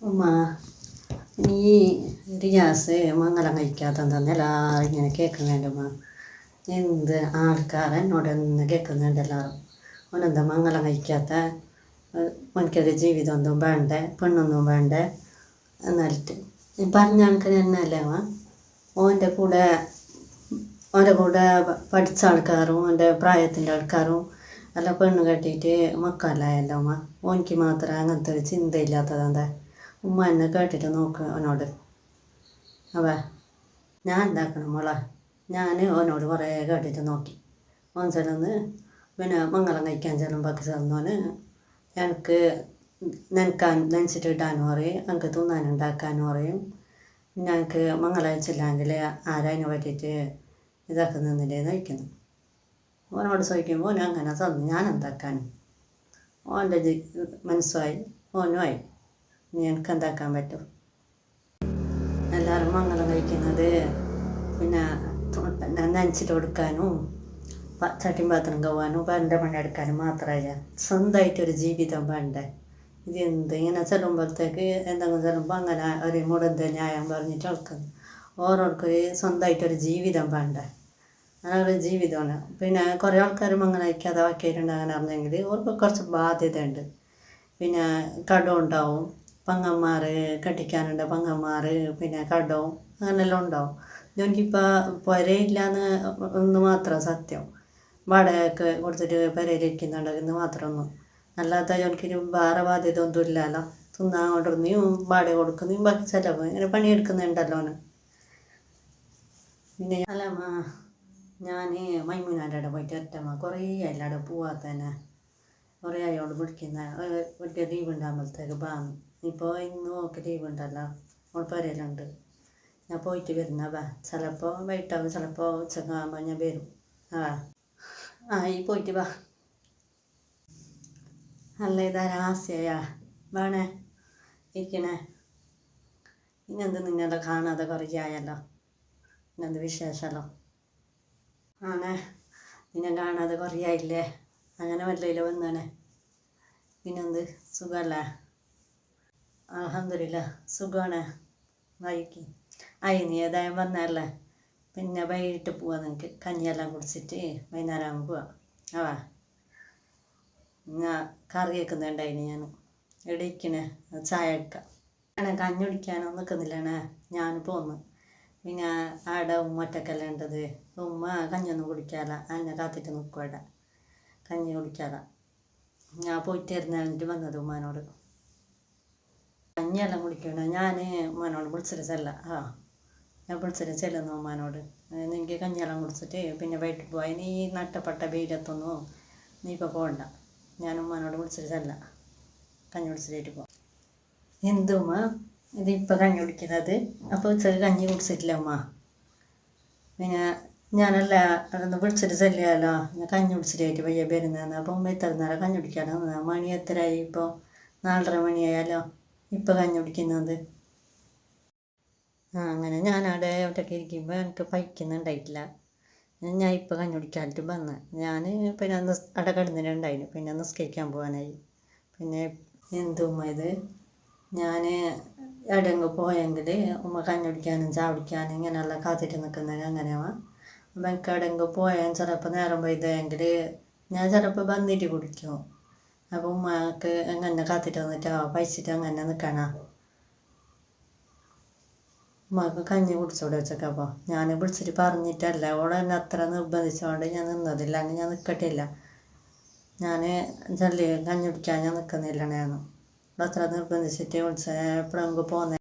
ഉമ്മ നീ റിയാസ് മംഗലം കഴിക്കാത്തതെന്ന് എല്ലാവരും ഇങ്ങനെ കേൾക്കുന്നുണ്ട് ഉമ്മ. എന്ത് ആൾക്കാർ എന്നോട് എന്ന് കേൾക്കുന്നുണ്ട് എല്ലാവരും ഓനെന്താ മംഗലം കഴിക്കാത്ത? ഓനിക്കൊരു ജീവിതമൊന്നും വേണ്ടേ പെണ്ണൊന്നും വേണ്ടേ എന്നിട്ട് പറഞ്ഞ കണക്കിന് തന്നെയല്ലേ അമ്മ ഓന്റെ കൂടെ ഓന്റെ കൂടെ പഠിച്ച ആൾക്കാരും ഓന്റെ പ്രായത്തിന്റെ ആൾക്കാരും എല്ലാം പെണ്ണ് കെട്ടിയിട്ട് മക്കളായല്ലോ അമ്മ ഓനിക്ക് മാത്രം അങ്ങനത്തെ ഒരു ചിന്തയില്ലാത്തതെന്താ ഉമ്മ എന്നെ കേട്ടിട്ട് നോക്ക് അവനോട്. അവ ഞാൻ എന്താക്കണം മോളെ? ഞാൻ അവനോട് കുറേ കേട്ടിട്ട് നോക്കി. ഓൻ ചെന്ന് പിന്നെ മംഗളം കഴിക്കാൻ ചെല്ലുമ്പോൾ ചെന്നോന് എനിക്ക് നനക്കാൻ നനച്ചിട്ട് ഇടാനും പറയും എനിക്ക് തിന്നാനുണ്ടാക്കാനും പറയും. മംഗളം ചെല്ലാങ്കിൽ ആരതിനെ പറ്റിയിട്ട് ഇതൊക്കെ നിന്നില്ലേ നയിക്കുന്നു ഓനോട് ചോദിക്കുമ്പോൾ ഓൻ അങ്ങനെ തന്നു ഞാൻ എന്താക്കാനും? ഓന്റെ മനസ്സുമായി ഓനുമായി എനിക്ക് എന്താക്കാൻ പറ്റും? എല്ലാവരും മംഗളം കഴിക്കുന്നത് പിന്നെ നനച്ചിട്ട് കൊടുക്കാനും ചട്ടി പാത്രം കവാനും പണി പണിയെടുക്കാനും മാത്രമല്ല. സ്വന്തമായിട്ടൊരു ജീവിതം വേണ്ടേ? ഇത് എന്ത് ഇങ്ങനെ ചെല്ലുമ്പോഴത്തേക്ക് എന്തെങ്കിലും ചെല്ലുമ്പോൾ അങ്ങനെ ഒരു മുടന്ത ന്യായം പറഞ്ഞിട്ട് ആൾക്കുന്നു ഓരോർക്കും സ്വന്തമായിട്ടൊരു ജീവിതം വേണ്ടേ? അങ്ങനെ ജീവിതമാണ്. പിന്നെ കുറേ ആൾക്കാരും അങ്ങനെ അയക്കാതെ ആക്കിയിട്ടുണ്ട് അങ്ങനെ അറിഞ്ഞെങ്കിൽ ഓർക്ക് കുറച്ച് ബാധ്യതയുണ്ട്. പിന്നെ കടം ഉണ്ടാവും. പങ്ങന്മാർ കെട്ടിക്കാനുണ്ട് പങ്ങന്മാർ പിന്നെ കടവും അങ്ങനെല്ലാം ഉണ്ടാവും. എനിക്കിപ്പോൾ പുരയില്ലാന്ന് ഒന്ന് മാത്രം സത്യം. വാടകയൊക്കെ കൊടുത്തിട്ട് പുരയിലിരിക്കുന്നുണ്ടെന്ന് മാത്രമൊന്നും. അല്ലാത്ത എനിക്കൊരു വേറെ ബാധ്യത ഒന്നും ഇല്ലല്ലോ. തിന്നാൻ കൊണ്ടുവന്നെയും വാടക കൊടുക്കുന്നതും ബാക്കി ചിലവ് ഇങ്ങനെ പണിയെടുക്കുന്നുണ്ടല്ലോ പിന്നെ അല്ല അമ്മ ഞാൻ മൈമുനാന്റെ അവിടെ പോയിട്ട് ഒറ്റമ്മ കുറേ അവിടെ പോവാത്തന്നെ. കുറേ അയാളോട് വിളിക്കുന്ന വലിയ ലീവ് ഉണ്ടാകുമ്പോഴത്തേക്ക് ബാന്ന് ഇപ്പോൾ ഇന്ന് ഓക്ക് ലീവ് ഉണ്ടല്ലോ. അവൾ പെരയിലുണ്ട് ഞാൻ പോയിട്ട് വരുന്ന വാ. ചിലപ്പോൾ വൈകിട്ടാവും ചിലപ്പോൾ ഉച്ചക്കാകുമ്പോൾ ഞാൻ വരും. ആ ആ ഈ പോയിട്ട് വാ. അല്ല ഇതാരാ രാസ്യയാ വേണേ? ഇരിക്കണേ. ഇങ്ങനത് നിങ്ങളെ കാണാതെ കുറേ ആയല്ലോ. ഇങ്ങനത് വിശേഷമല്ലോ ആണേ? നിന്നെ കാണാതെ കുറേ ആയില്ലേ? അങ്ങനെ വല്ലയില്ല വന്നാണേ പിന്നെന്ത്? സുഖമല്ലേ അലഹമില്ല സുഖമാണ് വൈകി. ആയി നീ ഏതായാലും വന്നാലേ പിന്നെ വൈകിട്ട് പോവാം നിങ്ങൾക്ക് കഞ്ഞിയെല്ലാം കുടിച്ചിട്ട് വൈകുന്നേരം ആകുമ്പോൾ പോവാം. ആവാ ഞാൻ കറി വെക്കുന്നുണ്ടായിന് ഞാൻ എടിക്കണേ ചായ എടുക്കാം. കഞ്ഞി കുടിക്കാനോ നിൽക്കുന്നില്ലണേ ഞാൻ പോന്നു പിന്നെ ആടെ ഉമ്മ ഒറ്റക്കല്ലേ ഉണ്ടത്. ഉമ്മ കഞ്ഞൊന്നും കുടിക്കാല അതിനെ കാത്തിട്ട് നിൽക്കുവാടാ കഞ്ഞി കുടിക്കാല ഞാൻ പോയിട്ട് ഇരുന്നിട്ട് വന്നത് ഉമ്മാനോട്. കഞ്ഞിയെല്ലാം കുടിക്കണം ഞാൻ മോനോട് വിളിച്ചിട്ട് ചെല്ല. ആ ഞാൻ വിളിച്ചിട്ട് ചെല്ലുന്നു മോനോട്. എനിക്ക് കഞ്ഞിയെല്ലാം കുടിച്ചിട്ട് പിന്നെ വൈകിട്ട് പോയി. നീ നട്ടപ്പെട്ട വെയിലത്തൊന്നും നീ ഇപ്പോൾ പോകണ്ട ഞാൻ ഉമ്മാനോട് വിളിച്ചിട്ട് ചെല്ല. കഞ്ഞി കുടിച്ചിട്ട് പോ. എന്തുമ്മ ഇതിപ്പോൾ കഞ്ഞി കുടിക്കുന്നത് അപ്പോൾ ഉച്ചയ്ക്ക് കഞ്ഞി കുടിച്ചിട്ടില്ല അമ്മ പിന്നെ ഞാനല്ല അതൊന്ന് വിളിച്ചിട്ട് ചെല്ലിയാലോ? ഞാൻ കഞ്ഞി കുടിച്ചിട്ടായിട്ട് വയ്യ വരുന്നതെന്ന്. അപ്പോൾ ഉമ്മ ഇത്ര നേരം കഞ്ഞി കുടിക്കാനാണ്. മണി എത്രയായി ഇപ്പോൾ നാലര മണിയായാലോ? ഇപ്പോൾ കഞ്ഞി കുടിക്കുന്നത് ആ അങ്ങനെ ഞാനവിടെ ഒറ്റയ്ക്ക് ഇരിക്കുമ്പോൾ എനിക്ക് പൈക്കുന്നുണ്ടായിട്ടില്ല ഞാൻ ഇപ്പോൾ കഞ്ഞി കുടിക്കാനായിട്ട് ഞാൻ പിന്നെ അന്ന് അവിടെ കിടന്നിട്ടുണ്ടായിരുന്നു. പിന്നെ നിസ്കരിക്കാൻ പോകാനായി. പിന്നെ എന്തുമായത് ഞാൻ എവിടെയെങ്കിലും പോയെങ്കിൽ ഉമ്മ കഞ്ഞി കുടിക്കാനും ചായ കുടിക്കാനും ഇങ്ങനെയുള്ള കാത്തിട്ട് നിൽക്കുന്നത് അങ്ങനെയാണ് അപ്പം എനിക്ക് എവിടെയെങ്കിലും പോയാൽ ചിലപ്പോൾ നേരം പോയതെങ്കിൽ ഞാൻ ചിലപ്പോൾ വന്നിട്ട് കുടിക്കും. അപ്പോൾ ഉമ്മക്ക് അങ്ങനെ കാത്തിട്ട് നിന്നിട്ട് പൈച്ചിട്ട് അങ്ങനെ നിൽക്കണ ഉമ്മക്ക് കഞ്ഞി കുടിച്ചോടെ വെച്ചൊക്കെ അപ്പോൾ ഞാൻ വിളിച്ചിട്ട് പറഞ്ഞിട്ടല്ല ഓളെ എന്നെ അത്ര നിർബന്ധിച്ചുകൊണ്ട് ഞാൻ നിന്നതില്ല അങ്ങനെ ഞാൻ നിൽക്കട്ടില്ല ഞാൻ ചെല്ലി കഞ്ഞി കുടിക്കാൻ ഞാൻ നിൽക്കുന്നില്ല ഞാൻ അത്ര നിർബന്ധിച്ചിട്ട് വിളിച്ച എപ്പോഴെങ്കിൽ പോകുന്ന